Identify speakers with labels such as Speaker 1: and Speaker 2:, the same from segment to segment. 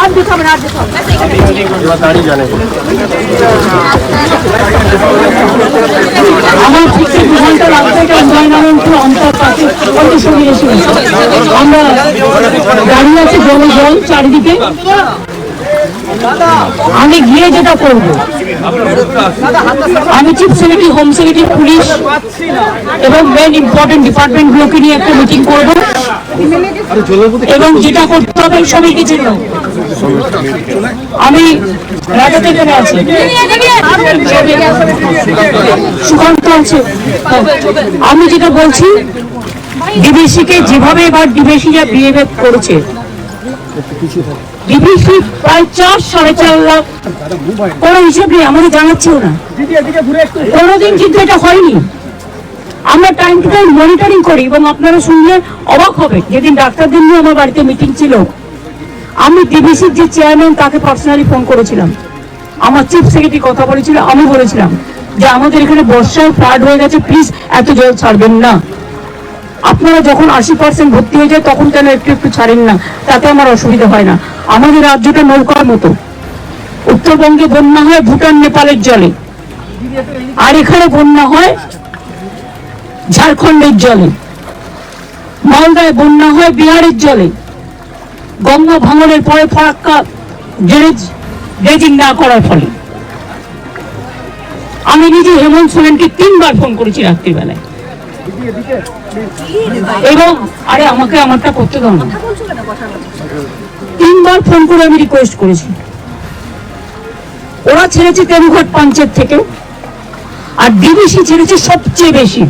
Speaker 1: আর দিতে হবে না আর দিতে হবে
Speaker 2: আমার ঠিক দু ঘণ্টা লাগবে এটা শরীরে শুনেছি আমরা দাঁড়িয়ে আছি জল জল চারিদিকে। আমি গিয়ে যেটা করব আমি chief secretary home secretary police এবং মেন ইম্পর্টেন্ট ডিপার্টমেন্টগুলোকে নিয়ে একটা মিটিং করব। এবং যেটা করতে হবে সবাইকে জন্য আমি রাজা থেকে আছি। সুকান্ত আছে। আমি যেটা বলছি ডিবিসি কে যেভাবে এবার ডিবিসিরা বিহেভ করেছে ডিবিসি প্রায় চার সাড়ে চার লাখ কোনো হিসেব নেই আমাদের জানাচ্ছেও না। কোনোদিন কিন্তু এটা হয়নি। আমরা টাইম টু টাইম মনিটরিং করি এবং আপনারা শুনলে অবাক হবে যেদিন ডাক্তারদের নিয়ে আমার বাড়িতে মিটিং ছিল, আমি ডিবিসির যে চেয়ারম্যান তাকে পার্সোনালি ফোন করেছিলাম। আমার চিফ সেক্রেটারি কথা বলেছিল, আমি বলেছিলাম যে আমাদের এখানে বর্ষায় ফ্লাড হয়ে গেছে প্লিজ এত জল ছাড়বেন না। আপনারা যখন আশি পার্সেন্ট ভর্তি হয়ে যায়, তখন কেন একটু একটু ছাড়েন না? তাতে আমার অসুবিধা হয় না। আমাদের রাজ্যটা নৌকার মতো। উত্তরবঙ্গে বন্যা হয় ভুটান, নেপালের জলে। আর এখানে বন্যা হয় ঝাড়খণ্ডের জলে। মালদায় বন্যা হয় বিহারের জলে। গঙ্গা ভাঙনের পরে ফরাক্কা ড্রেনেজ ড্রেজিং না করার ফলে। আমি নিজে হেমন্ত সোরেনকে তিনবার ফোন করেছি রাত্রিবেলায়। এবং আরে আমাকে আমারটা করতে দাও না। তিনবার ফোন করে আমি রিকোয়েস্ট করেছি। ওরা ছেড়েছে তেরুঘাট পঞ্চায়েত থেকে। আর ডিবিসি ছেড়েছে সবচেয়ে বেশি।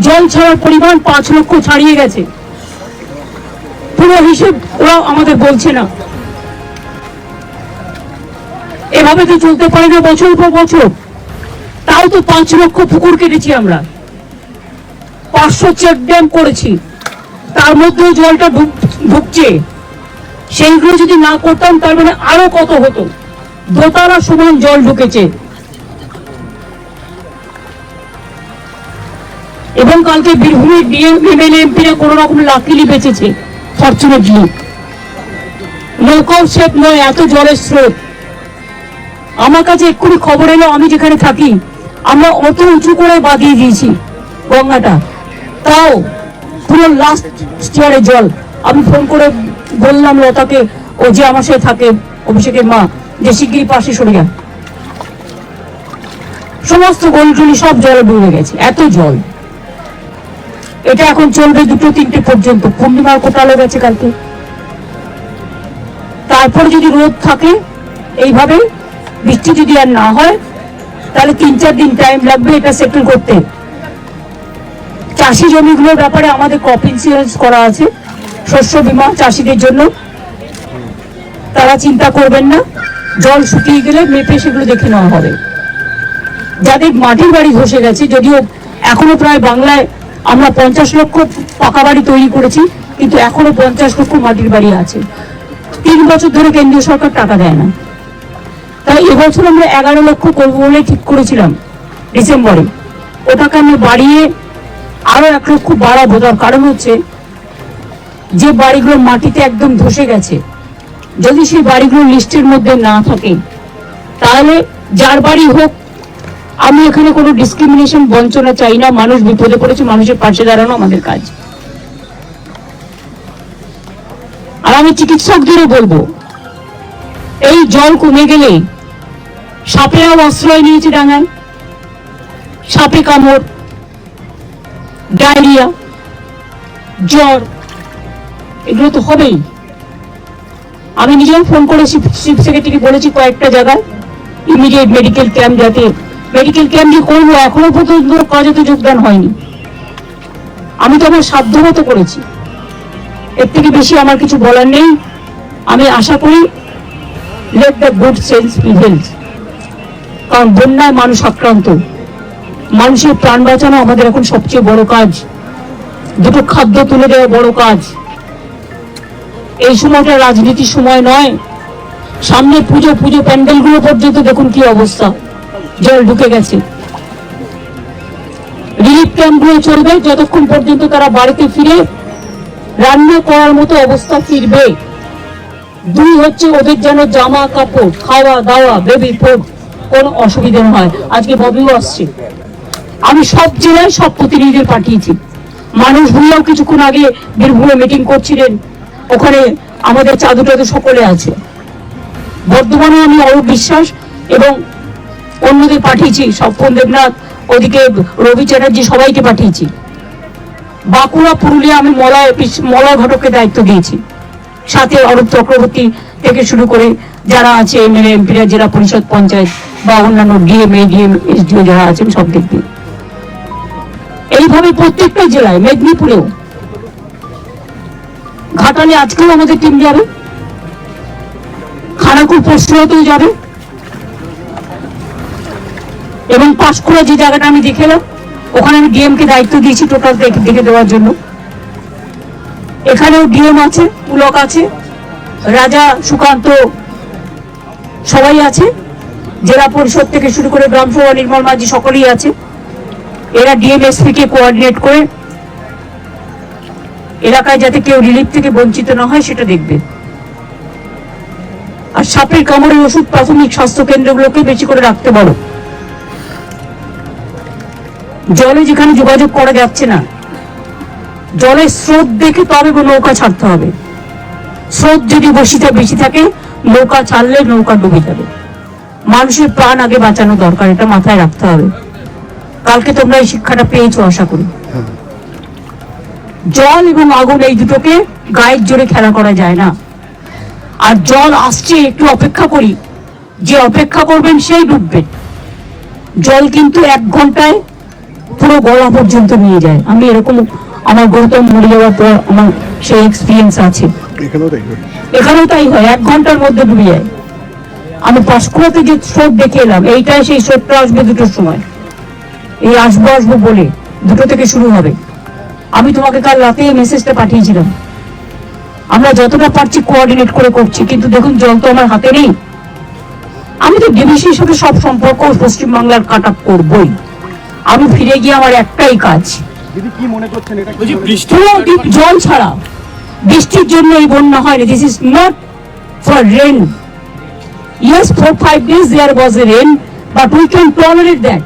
Speaker 2: জল ছাড়ার পরিমাণ পাঁচ লক্ষ ছাড়িয়ে গেছে। পুরো হিসেব ওরা আমাদের বলছে না। এভাবে তো চলতে পারে না বছর পর বছর। তাও তো পাঁচ লক্ষ পুকুর কেটেছি আমরা। পাঁচশো চেক ড্যাম করেছি। তার মধ্যেও জলটা ঢুক- ঢুকছে। সেইগুলো যদি না করতাম তার মানে আরও কত হতো। দোতারা সমান জল ঢুকেছে। কালকে বীরভূমের ডিএম এমএলএ এমপিরা কোনো রকম লাকিলি বেঁচেছে। ফরচুনেটলি নৌকাও সেফ নয়, এত জলের স্রোত। আমার কাছে এক্ষুনি খবর এলো, আমি যেখানে থাকি, আমরা অত উঁচু করে বাঁধিয়ে দিয়েছি গঙ্গাটা। তাও পুরো লাস্ট স্টিয়ারে জল। আমি ফোন করে বললাম লতাকে, ও যে আমার সাথে থাকে, অভিষেকের মা, যে শিগগিরি পাশে সরে যা। সমস্ত গলিটলি সব জলে ডুবে গেছে, এত জল। এটা এখন চলবে দুটো, তিনটে পর্যন্ত। পূর্ণিমার কোটালো গেছে কালকে। তারপরে যদি রোদ থাকে, এইভাবে, বৃষ্টি যদি আর না হয়, তাহলে তিন চার দিন টাইম লাগবে এটা সেটেল করতে। চাষি জমিগুলোর ব্যাপারে আমাদের ক্রপ ইন্সুরেন্স করা আছে, শস্য বীমা চাষিদের জন্য। তারা চিন্তা করবেন না, জল শুকিয়ে গেলে মেপে সেগুলো দেখে নেওয়া হবে। যাদের মাটির বাড়ি ধসে গেছে, যদিও এখনও প্রায় বাংলায় আমরা পঞ্চাশ লক্ষ পাকা বাড়ি তৈরি করেছি, কিন্তু এখনও পঞ্চাশ লক্ষ মাটির বাড়ি আছে। তিন বছর ধরে কেন্দ্রীয় সরকার টাকা দেয় না। তাই এবছর আমরা এগারো লক্ষ করব বলে ঠিক করেছিলাম ডিসেম্বরে। ওটাকে আমি বাড়িয়ে আরও এক লক্ষ বাড়াবো। তার কারণ হচ্ছে, যে বাড়িগুলো মাটিতে একদম ধসে গেছে, যদি সেই বাড়িগুলো লিস্টের মধ্যে না থাকে, তাহলে যার বাড়ি হোক আমি এখানে কোনো ডিসক্রিমিনেশন বঞ্চনা চাই না, মানুষ বিপদে পড়েছে, মানুষের পাশে দাঁড়ানো আমাদের কাজ। আর আমি চিকিৎসকদেরও বলব, এই জল কমে গেলে সাপেরাও আশ্রয় নিয়েছে ডাঙায়। সাপে কামড়, ডায়রিয়া, জ্বর, এগুলো তো হবেই। আমি নিজেও ফোন করে চিফ সেক্রেটারি বলেছি কয়েকটা জায়গায়, ইমিডিয়েট মেডিকেল ক্যাম্প যাতে মেডিকেল ক্যাম্প যে করব, এখনও পর্যন্ত কাজে যোগদান হয়নি। আমি তো আমার সাধ্য মতো করেছি। এর থেকে বেশি আমার কিছু বলার নেই। আমি আশা করি let the good sense prevails কারণ বন্যায় মানুষ আক্রান্ত। মানুষের প্রাণ বাঁচানো আমাদের এখন সবচেয়ে বড় কাজ। দুটো খাদ্য তুলে দেওয়া বড় কাজ। এই সময়টা রাজনীতির সময় নয়। সামনে পুজো পুজো প্যান্ডেলগুলো পর্যন্ত দেখুন কি অবস্থা। জল ঢুকে গেছে। রিলিফ ক্যাম্পগুলো চলবে, যতক্ষণ পর্যন্ত তারা বাড়িতে ফিরে রান্না করার মতো অবস্থা ফিরবে। দুই হচ্ছে ওদের যেন জামা কাপড়, খাওয়া দাওয়া বেবি ফুড কোনো অসুবিধা হয়। আজকে ববিও আসছে। আমি সব জেলায় সব প্রতিনিধিদের পাঠিয়েছি। মানুষ ভুলিয়াও কিছুক্ষণ আগে বীরভূমে মিটিং করছিলেন। ওখানে আমাদের চাদু টাদু সকলে আছে। বর্ধমানে আমি অরূপ বিশ্বাস এবং অন্যদের পাঠিয়েছি, স্বপন দেবনাথ, ওদিকে রবি চ্যাটার্জি সবাইকে পাঠিয়েছি। বাঁকুড়া, পুরুলিয়া আমি মলয় মলয় ঘটককে দায়িত্ব দিয়েছি। সাথে অরূপ চক্রবর্তী থেকে শুরু করে যারা আছে এমএলএ এমপিরা জেলা পরিষদ, পঞ্চায়েত বা অন্যান্য ডিএম, এডিএম, এসডিও যারা আছেন সব দিক দিয়ে। এইভাবে প্রত্যেকটা জেলায়, মেদিনীপুরেও। ঘাটালে আজকেও আমাদের টিম যাবে। খানাকুর পশ্চিমতেও যাবে। এবং পাঁশকুড়া যে জায়গাটা আমি দেখে এলাম ওখানে আমি ডিএম কে দায়িত্ব দিয়েছি টোটাল দেখে দেওয়ার জন্য। এখানেও ডিএম আছে, পুলক আছে, রাজা সুকান্ত সবাই আছে, জেলা পরিষদ থেকে শুরু করে গ্রাম সভা নির্মল মাঝি সকলেই আছে। এরা ডিএমএসপি কে কোঅর্ডিনেট করে এলাকায় যাতে কেউ রিলিফ থেকে বঞ্চিত না হয়, সেটা দেখবে। আর সাপের কামড়ের ওষুধ প্রাথমিক স্বাস্থ্য কেন্দ্রগুলোকে বেশি করে রাখতে বলো জলে যেখানে যোগাযোগ করা যাচ্ছে না জলের স্রোত দেখে তবে নৌকা ছাড়তে হবে। স্রোত যদি বসিতে বেশি থাকে, নৌকা ছাড়লে নৌকা ডুবে যাবে। মানুষের প্রাণ আগে বাঁচানো দরকার, এটা মাথায় রাখতে হবে। কালকে তোমরা এই শিক্ষাটা পেয়েছ, আশা করি। জল এবং আগুন এই দুটোকে গায়ের জোরে খেলা করা যায় না। আর জল আসছে, একটু অপেক্ষা করি। যে অপেক্ষা করবেন, সেই ডুববেন জল কিন্তু এক ঘন্টায় পুরো গলা পর্যন্ত নিয়ে যায়। আমি এরকম আমার গৌতম মরে যাওয়ার পর আমার সেই এক্সপিরিয়েন্স আছে।
Speaker 1: এখানেও তাই হয়।
Speaker 2: এক ঘণ্টার মধ্যে ডুবে যায়। আমি পাঁশকুড়াতে যে স্রোত দেখে এলাম এইটাই সেই স্রোতটা আসবে দুটোর সময়। এই আসব আসব বলে দুটো থেকে শুরু হবে। আমি তোমাকে কাল রাতে এই মেসেজটা পাঠিয়েছিলাম। আমরা যতটা পারছি কোঅর্ডিনেট করে করছি কিন্তু দেখুন জল তো আমার হাতে নেই। আমি তো ডিবিসির সাথে সব সম্পর্ক পশ্চিমবাংলার কাট আপ করবই। আমি ফিরে গিয়ে আমার একটাই কাজ
Speaker 1: মনে মনে-
Speaker 2: জল ছাড়া বৃষ্টির জন্য এই বন্যা হয় this is not for rain yes for five days there was a rain but we can tolerate that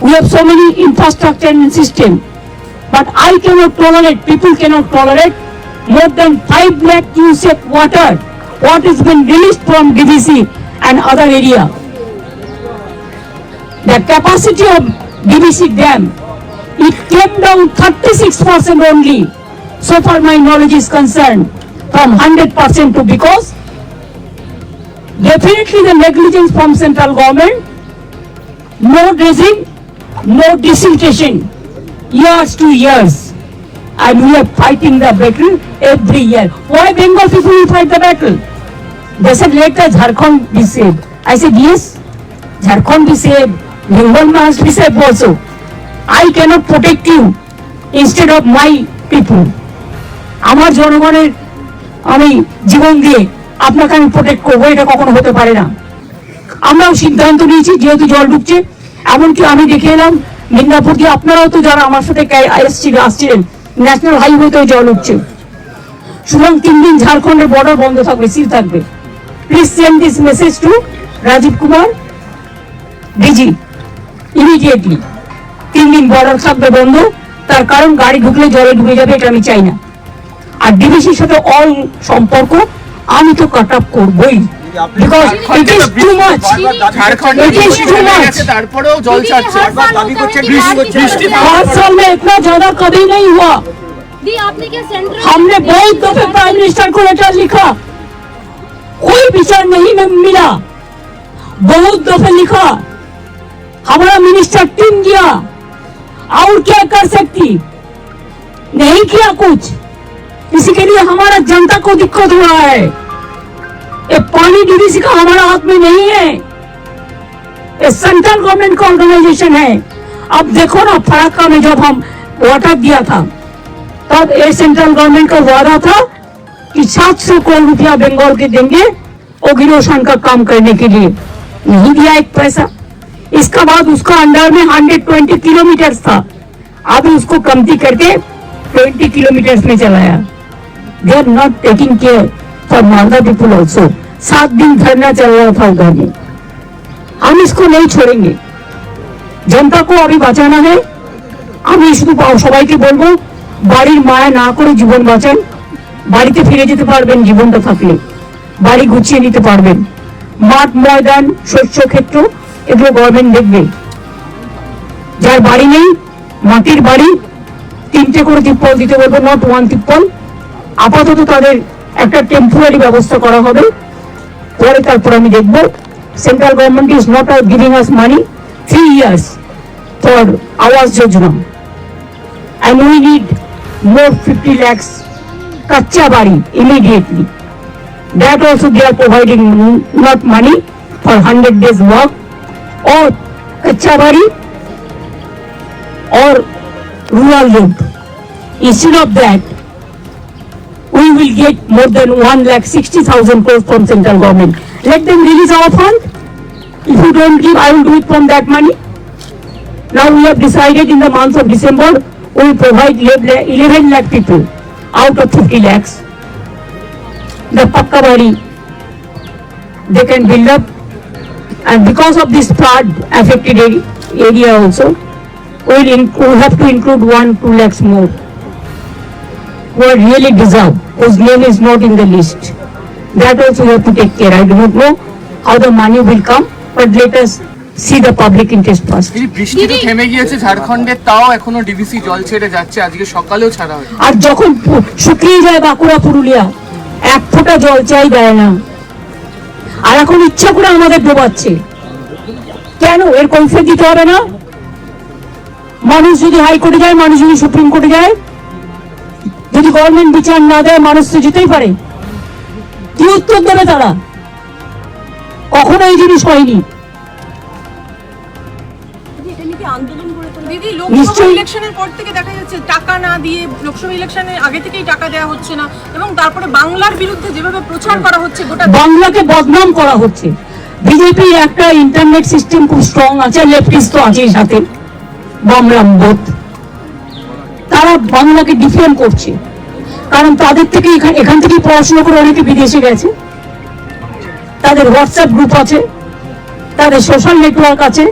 Speaker 2: we have so many infrastructure and system but i cannot tolerate people cannot tolerate more than 5 lakh cubic water what has been released from dbc and other area the capacity of dbc dam it came down 36% only so far my knowledge is concerned from 100% to because definitely the negligence from central government no dredging, no desiltation, years to years. And we are fighting the battle every year. Why Bengal people will fight the battle? They said, let the Jharkhand be saved. I said, yes, Jharkhand be saved. Bengal must be saved also. I cannot protect you instead of my people. আমার জনগণের আমি জীবন দিয়ে আপনাকে আমি protect করব, এটা কখনো হতে পারে না আমরাও সিদ্ধান্ত নিয়েছি, যেহেতু জল ঢুকছে এমনকি আমি দেখে এলাম মিদনাপুর দিয়ে আপনারাও তো যারা আমার সাথে এসেছিলেন আসছিলেন, ন্যাশনাল হাইওয়েতেও জল উঠছে সুতরাং তিন দিন ঝাড়খণ্ডের বর্ডার বন্ধ থাকবে সিল থাকবে please send this message to Rajiv Kumar DG immediately তিন দিন বর্ডার থাকবে বন্ধ। তার কারণ গাড়ি ঢুকলে জলে ডুবে যাবে এটা আমি চাই না। আর ডিবিসির সাথে অল সম্পর্ক আমি তো কাট আপ করবই। বহুত দফে লিখা। हमारा मिनिस्टर टीम गया। और क्या कर सकती? नहीं किया कुछ। इसी के लिए हमारा जनता को दिक्कत हो रहा है। ये पानी डीडीसी का हमारा हाथ में नहीं है। ये सेंट्रल गवर्नमेंट का ऑर्गेनाइजेशन है। अब देखो ना, फराक्का में जब हम वाटर दिया था, तब ये सेंट्रल गवर्नमेंट का वादा था कि 700 करोड़ रुपया बंगाल के देंगे ओगिरोशन का काम करने के लिए। नहीं दिया एक पैसा। इसका बाद उसका अंडर में 120 किलोमीटर था अभी उसको कमती करके ट्वेंटी किलोमीटर में चलाया they are not taking care for Malda people also सात दिन धरना चल रहा था उधर में हम इसको नहीं छोड़ेंगे जनता को अभी बचाना है আমি শুধু সবাইকে বলবো বাড়ির মায়া না করে জীবন বাঁচান বাড়িতে ফিরে যেতে পারবেন জীবনটা থাকলে বাড়ি গুছিয়ে নিতে পারবেন মাঠ ময়দান শস্য ক্ষেত্র এগুলো গভর্নমেন্ট দেখবে। যার বাড়ি নেই, মাটির বাড়ি, তিনটে করে তিপ্পল দিতে বলব নট ওয়ান তিপ্পল। আপাতত তাদের একটা টেম্পোরারি ব্যবস্থা করা হবে। পরে তারপর আমি দেখব। Central government is not giving us money three years for Awas Yojana. And we need more 50 lakhs kacha bari immediately. That also they are providing n- not money for 100 days और कच्चा बारी और rural road instead of that we will get more than one lakh sixty thousand crores from central government let them release our fund if you don't give I will do it from that money now we have decided in the month of December we provide eleven lakh people out of fifty lakhs the pucca bari they can build up And because of this flood affected area also, we will in- have to include 1, 2 lakhs more. Who are really deserve, whose name is not in the list. That also we have to take care. I do not know how the money will come, but let us see the public interest first.
Speaker 3: বৃষ্টি তো। থেমে গিয়েছে ঝাড়খণ্ডে তাও এখনও DBC জল ছেড়ে যাচ্ছে আজকে সকালেও ছাড়া হয়
Speaker 2: আর যখন শুকিয়ে যায় বাঁকুড়া পুরুলিয়া এক ফোঁটা জল চাই দেয় না আর এখন ইচ্ছা করে আমাদের ডোবাচ্ছে। কেন? এর কৈফিয়ত দিতে হবে না? মানুষ যদি হাইকোর্টে যায়, মানুষ যদি সুপ্রিম কোর্টে যায়, যদি গভর্নমেন্ট বিচার না দেয়, মানুষ তো যেতেই পারে। কি উত্তর দেবে তারা? কখনো এই জিনিস হয়নি।
Speaker 4: দিদি লোকসভা ইলেকশনের পর থেকে দেখা যাচ্ছে টাকা না দিয়ে লোকসভা ইলেকশনের আগে থেকেই টাকা দেওয়া হচ্ছে না এবং তারপরে বাংলার বিরুদ্ধে যেভাবে প্রচার করা হচ্ছে গোটা
Speaker 2: বাংলাকে বদনাম করা হচ্ছে। বিজেপি একটা ইন্টারনেট সিস্টেম খুব স্ট্রং আছে লেফটিস্ট তো আছেই সাথে। বামরাম বোধ। তারা বাংলাকে ডিফেন্ড করছে। কারণ তাদের থেকে এখান এখান থেকে পড়াশোনা করে অনেকে বিদেশে গেছে। তাদের হোয়াটসঅ্যাপ গ্রুপ আছে। তাদের সোশ্যাল নেটওয়ার্ক আছে।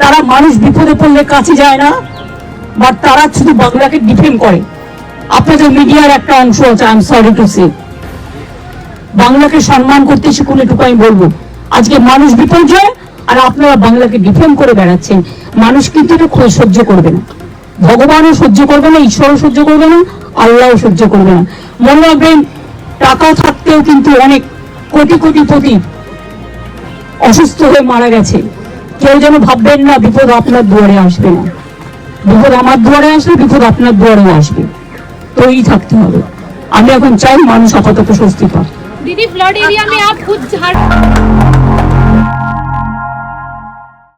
Speaker 2: তারা মানুষ বিপদে পড়লে কাছে যায় না বাট তারা শুধু বাংলাকে ডিফেন্ড করে। আপনাদের মিডিয়ার একটা অংশ আছে I am sorry to say বাংলাকে সম্মান করতে শিখুন, এটুকু আমি বলব। আজকে মানুষ বিপর্যয়, আর আপনারা বাংলাকে ডিফেন্ড করে বেড়াচ্ছেন। মানুষ কিন্তু এটা সহ্য করবে না। ভগবানও সহ্য করবে না, ঈশ্বরও সহ্য করবে না, আল্লাহও সহ্য করবে না। মনে রাখবেন টাকা থাকতেও কিন্তু অনেক কোটি কোটি পতি অসুস্থ হয়ে মারা গেছে। কেউ যেন ভাববেন না বিপদ আপনার দুয়ারে আসবে না বিপদ আমার দুয়ারে আসবে বিপদ আপনার দুয়ারেও আসবে তৈরি থাকতে হবে আমি এখন চাই মানুষ আপাতত স্বস্তি পাক
Speaker 5: दीदी फ्लड एरिया में आप खुद झाड़